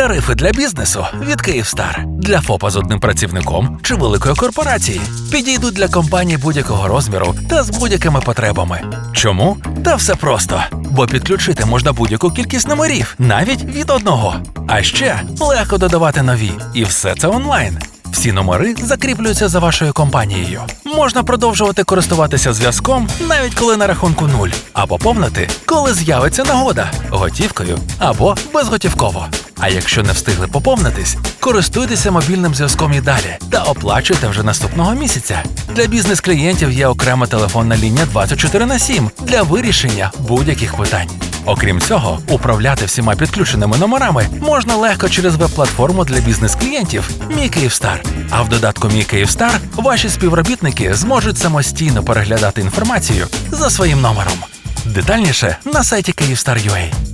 Тарифи для бізнесу від Київстар для ФОПа з одним працівником чи великої корпорації підійдуть для компаній будь-якого розміру та з будь-якими потребами. Чому? Та все просто. Бо підключити можна будь-яку кількість номерів, навіть від одного. А ще легко додавати нові, і все це онлайн. Всі номери закріплюються за вашою компанією. Можна продовжувати користуватися зв'язком, навіть коли на рахунку нуль, а поповнити, коли з'явиться нагода, готівкою або безготівково. А якщо не встигли поповнитись, користуйтеся мобільним зв'язком і далі та оплачуйте вже наступного місяця. Для бізнес-клієнтів є окрема телефонна лінія 24 на 7 для вирішення будь-яких питань. Окрім цього, управляти всіма підключеними номерами можна легко через веб-платформу для бізнес-клієнтів Мій Київстар. А в додатку Мій Київстар ваші співробітники зможуть самостійно переглядати інформацію за своїм номером. Детальніше на сайті Київстар.ua.